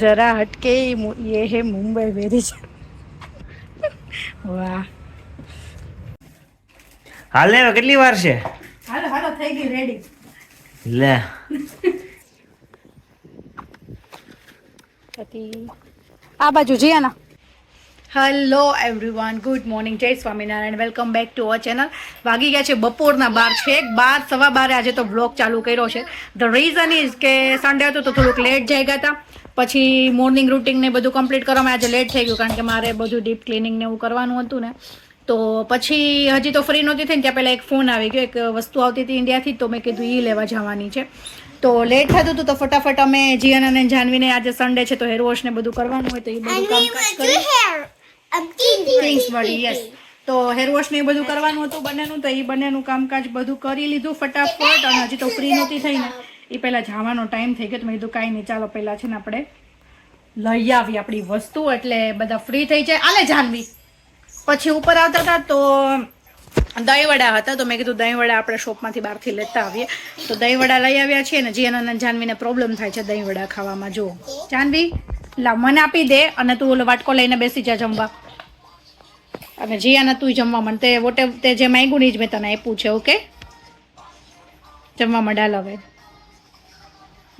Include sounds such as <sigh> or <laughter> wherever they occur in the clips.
જરા હટકે એ હે મુંબઈ વેરી છે વાહ. હાલે કેટલી વાર છે? હાલો હાલો થઈ ગઈ રેડી લે. આ બાજુ જઈએ ના. હેલો એવરીવન ગુડ મોર્નિંગ જય Swaminarayan welcome back to our channel વાગી ગયા છે બપોરના બાર છે. બાર સવા બારે આજે તો બ્લોગ ચાલુ કર્યો છે. ધ રીઝન ઇઝ કે સન્ડે હતો તો થોડુંક લેટ જઈ ગયા હતા. પછી મોર્નિંગ રૂટિંગને બધું કમ્પ્લીટ કરવામાં આજે લેટ થઈ ગયું કારણ કે મારે બધું ડીપ ક્લિનિંગને એવું કરવાનું હતું ને. તો પછી હજી તો ફ્રી નહોતી થઈને ત્યાં પહેલાં એક ફોન આવી ગયો. એક વસ્તુ આવતી હતી ઇન્ડિયાથી તો મેં કીધું એ લેવા જવાની છે. તો લેટ થતું હતું તો ફટાફટ અમે જીયન અને જાનવીને આજે સન્ડે છે તો હેર વોશ ને બધું કરવાનું હોય તો એ બધું કામ કરી થિંગ્સ મળી યસ તો હેર વોશ ને એ બધું કરવાનું હતું બંનેનું તો એ બંનેનું કામકાજ બધું કરી લીધું ફટાફટ અને હજી તો ફ્રી નહોતી થઈ ને. એ પહેલાં જવાનો ટાઈમ થઈ ગયો તો મેં કીધું કાંઈ નહીં ચાલો પહેલાં છે ને આપણે લઈ આવી આપણી વસ્તુ એટલે બધા ફ્રી થઈ જાય. આલે જાનવી. પછી ઉપર આવતા હતા તો દહીંવડા હતા તો મેં કીધું દહીંવડા આપણે શોપમાંથી બહારથી લેતા આવીએ. તો દહીંવડા લઈ આવ્યા છીએ ને જીયન જાનવીને પ્રોબ્લેમ થાય છે દહીંવડા ખાવામાં. જો જાનવી? લા, મને આપી દે અને તું ઓલો વાટકો લઈને બેસી જા જમવા. અને જીયાને તું જમવા મને તે વોટે તે જે માંગ્યું નહીં જ મેં તને આપ્યું છે ઓકે જમવા મંડાલ હવે.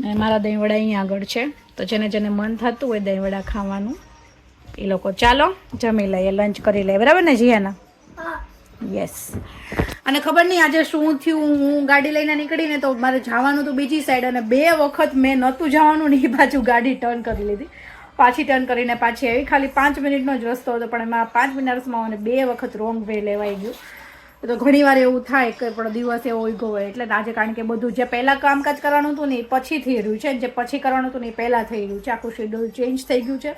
અને મારા દહીંવડા અહીંયા આગળ છે, તો જેને જેને મન થતું હોય દહીંવડા ખાવાનું એ લોકો ચાલો, જમી લઈએ લંચ કરી લઈએ, બરાબર ને, જીયાના? યસ અને ખબર નહીં, આજે શું થયું? હું ગાડી લઈને નીકળીને તો મારે જવાનું તો બીજી સાઈડ અને બે વખત મેં નહોતું જવાનું ને એ બાજુ ગાડી ટર્ન કરી લીધી. પાછી ટર્ન કરીને પાછી આવી. ખાલી પાંચ મિનિટનો જ રસ્તો હતો, પણ એમાં પાંચ મિનિટ્સમાં મને બે વખત રોંગ વે લેવાઈ ગયું. તો ઘણી વાર એવું થાય કે પણ દિવસ એવો ઉગો હોય. એટલે આજે કારણ કે બધું જે પહેલાં કામકાજ કરવાનું હતું ને એ પછી થઈ રહ્યું છે. જે પછી કરવાનું હતું ને એ પહેલાં થઈ રહ્યું છે. આખું શેડ્યુલ ચેન્જ થઈ ગયું છે.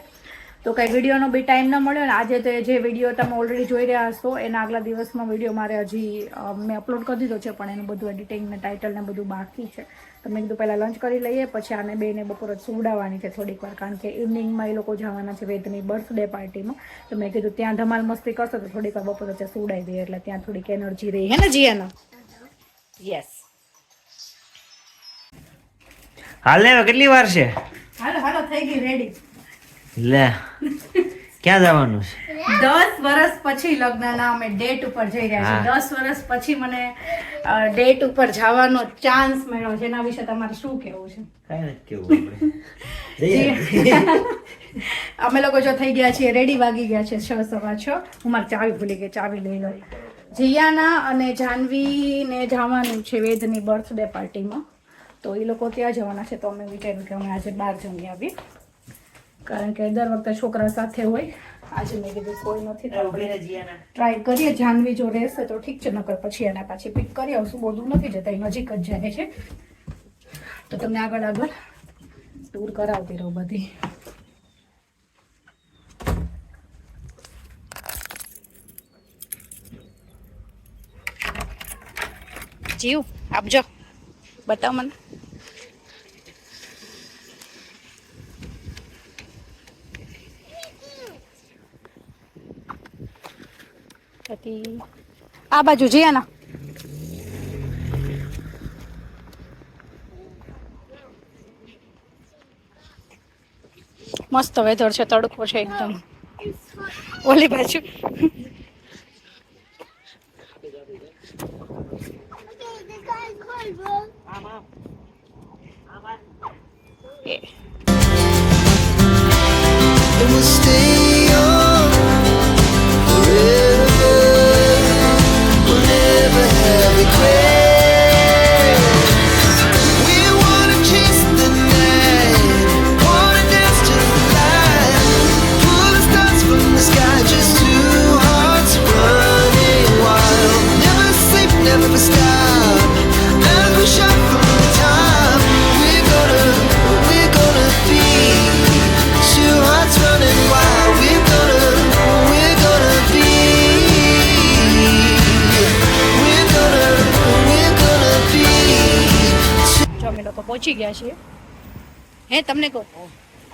તો કંઈ વિડીયોનો બી ટાઈમ ન મળ્યો ને આજે તો જે વીડિયો તમે ઓલરેડી જોઈ રહ્યા હશો એના આગલા દિવસમાં વીડિયો મારે હજી મેં અપલોડ કરી દીધો છે પણ એનું બધું એડિટિંગ ને ટાઇટલ ને બધું બાકી છે. તો મેં કીધું પહેલાં લંચ કરી લઈએ પછી આને બેને બપોર જ સુવડાવવાની છે થોડીક વાર કારણ કે ઇવનિંગમાં એ લોકો જવાના છે વેદની બર્થડે પાર્ટીમાં તો મેં કીધું ત્યાં ધમાલ મસ્તી કરશો તો થોડીક વાર બપોર વચ્ચે સુવડાવી દઈએ એટલે ત્યાં થોડીક એનર્જી રહી. હે ને જીયાના? યસ હાલ ને કેટલી વાર છે? હાલો હાલો થઈ ગઈ રેડી લે. ક્યાં જવાનું છે? દસ વર્ષ પછી લગ્નના અમે ડેટ ઉપર જઈ રહ્યા છીએ. દસ વર્ષ પછી મને ડેટ ઉપર જવાનો ચાન્સ મળ્યો. છે એના વિશે તમારે શું કહેવું છે? કઈ કેવું <laughs> અમે લોકો જો થઈ ગયા છીએ રેડી વાગી ગયા છે છ સવા છ. હું મારી ચાવી ભૂલી ગઈ ચાવી લઈ લઉં. જીયાના અને જાનવીને જવાનું છે વેદની બર્થડે પાર્ટીમાં તો એ લોકો ત્યાં જવાના છે તો અમે વિચાર્યું કે અમે આજે બહાર જમી આવીએ. કારણ કે દર વખતે છોકરા સાથે હોય. આજે મેં કીધું કોઈ નથી ટ્રાય કરીએ. જાનવી જો રહેશે તો ઠીક છે નકર પછી એના પાછી પિક કરી આવશું બહુ નથી જતા એ નજીક જ જાય છે. તો તમને આગળ આગળ ટૂર કરાવતી રહું બધી. જીવ આપજો. બતાવ મને. પછી આ બાજુ જીયાના મસ્ત વેધર છે તડકો છે એકદમ. ઓલી બાજુ. એ. પહોંચી ગયા છીએ હે તમને કહું?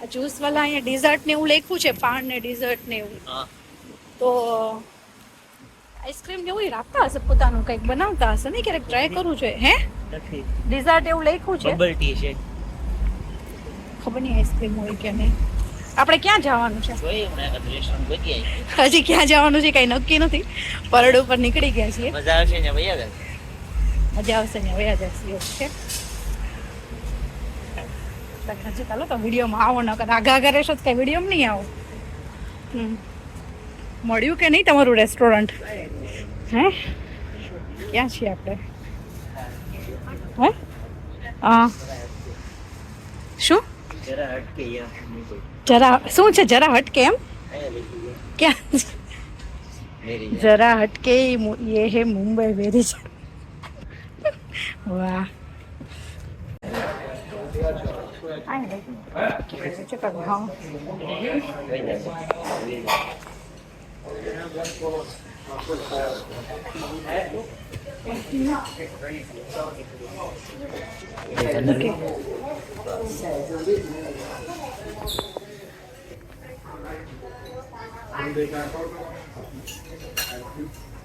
આ જ્યુસ વાલા અહીંયા ડિઝર્ટ ને એવું લખ્યું છે પાન ને ડિઝર્ટ ને એવું. તો આઈસ્ક્રીમ ને એવું રાખતા હશે પોતાનું કંઈક બનાવતા હશે ને ક્યારેક ટ્રાય કરવું છે હે? ડિઝર્ટ એવું લખ્યું છે? બબલ ટી છે. ખબર નહીં આઈસ્ક્રીમ હોય કે નહીં. આપણે ક્યાં જવાનું છે. હજી ક્યાં જવાનું છે કઈ નક્કી નથી. પરડ ઉપર નીકળી ગયા છીએ. મજા આવશે ને આગળ મજા આવશે ને વયા જશે ઓકે. હજી ચાલો તો વિડીયોમાં આવો ન કદાચ આગા આગા રહેશો તો કાંઈ વિડીયોમાં નહીં આવો. મળ્યું કે નહીં તમારું રેસ્ટોરન્ટ હે? ક્યાં છીએ આપણે? હે? શું? જરા શું છે? જરા હટકે એમ? ક્યાં? જરા હટકે યે હે મુંબઈ વેરી વાહ. Anh ở đây chứ cần không? Okay. Thank you.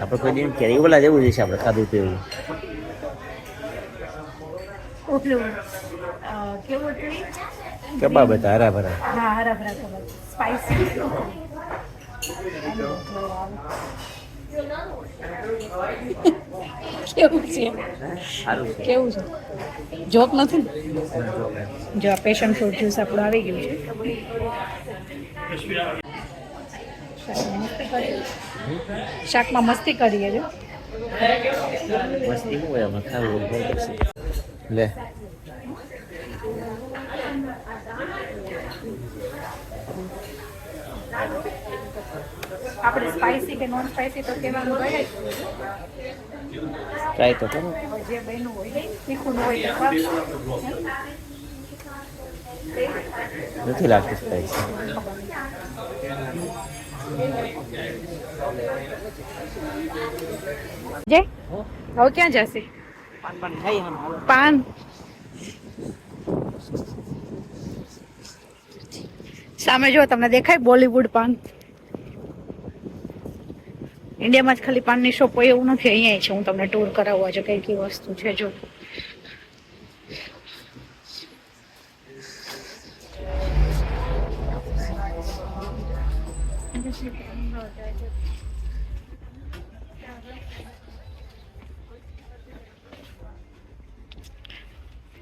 આપણે કોઈ દિન કેરી ઓલા જેવું જ છે આપણે ખાધું પીવું? કબાબ હતા હરા ભરા હા હરા ભરા કબાબ સ્પાઈસી કેવું છે? કેવું છે? જોક નથી? ને જો આ પેશન ફ્રૂટ જ્યુસ આપણું આવી ગયું છે. શાકમાં મસ્તી કરીએ. છીએ મસ્તી હોય. લે. આપણે સ્પાઈસી કે નોન સ્પાઈસી તો કહેવાનું હોય જ. ટ્રાય તો કરો. જે બન્યું હોય તીખું ન હોય તો ખાવ. નથી લાગતું સ્પાઈસ જય. હવે ક્યાં જશે? પાન. સામે જો તમને દેખાય બોલીવુડ પાન. ઇન્ડિયામાં જ ખાલી પાનની શોપ હોય એવું નથી, અહીંયા છે, હું તમને ટૂર કરાવવા છે કઈ કઈ વસ્તુ છે, જો.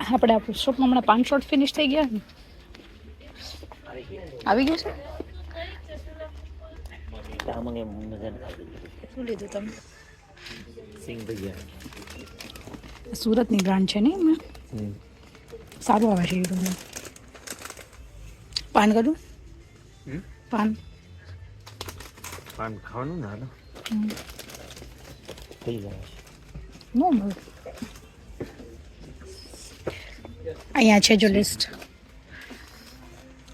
આપણે આપણું શોપમાં હમણાં પાંચ શોટ ફિનિશ થઈ ગયા ને? આવી ગયું છે? મને મજા. શું લીધું તમે સિંગ ભજીયા સુરતની બ્રાન્ડ છે ને એમાં. સારું આવે છે એ પાન કરું હમ? પાન પાન ખાવાનું ને હાલો હમ. થઈ જાય નો અહીંયા છે જો લિસ્ટ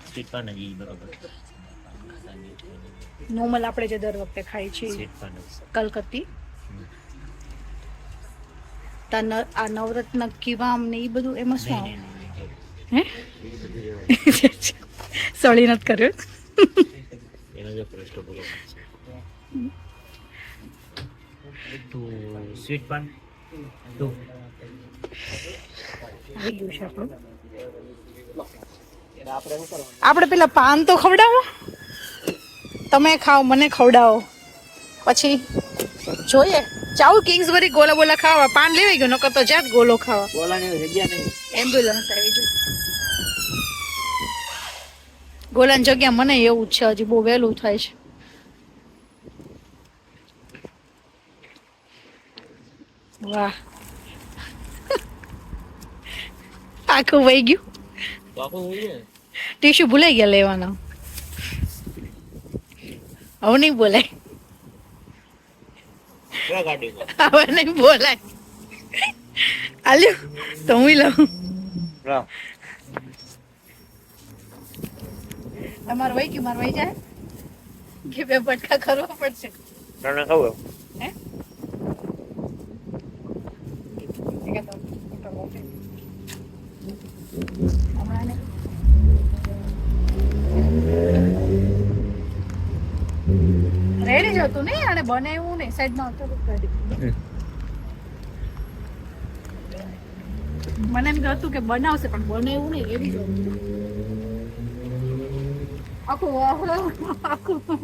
સ્વીટ પાન જ ઈ બરોબર નોર્મલ આપણે જે દર વખતે ખાઈએ છીએ. કલકત્તી. આ નવરત્ન કિવામ ને એ બધું એમાં શું આવે? હે? સળી નથી કર્યો. એનો જો પ્રશ્ન બોલો ટુ સ્વીટ પાન આવી ગયું છે આપણું. આપણે પેલા પાન તો ખવડાવો. તમે ખાઓ મને ખવડાવો. પછી જોઈએ. ચાવું કિંગ્સબરી ગોલા બોલા ખાવા. પાન લેવાઈ ગયો નકર તો જાત ગોલો ખાવા. જગ્યા નહીં. એમ્બ્યુલન્સ આવી ગયું. ગોલાની જગ્યા મને એવું જ છે હજી બહુ વહેલું થાય છે. વાહ. આખું વહી ગયું. ટીશ્યુ ભૂલાઈ ગયા લેવાનો. હવે નહીં બોલાય. હવે નહીં બોલાય. આલ્યું તો હું લઉં. તમારે વહી ગયું મારે વહી જાય? કે બે બટકા કરવા પડશે. તને ખબર? જ હતું નહીં અને બનાવ્યું ને સાઈડમાં હતું મને એમ હતું કે બનાવશે પણ બને એવું નહીં એવી આખું આખું.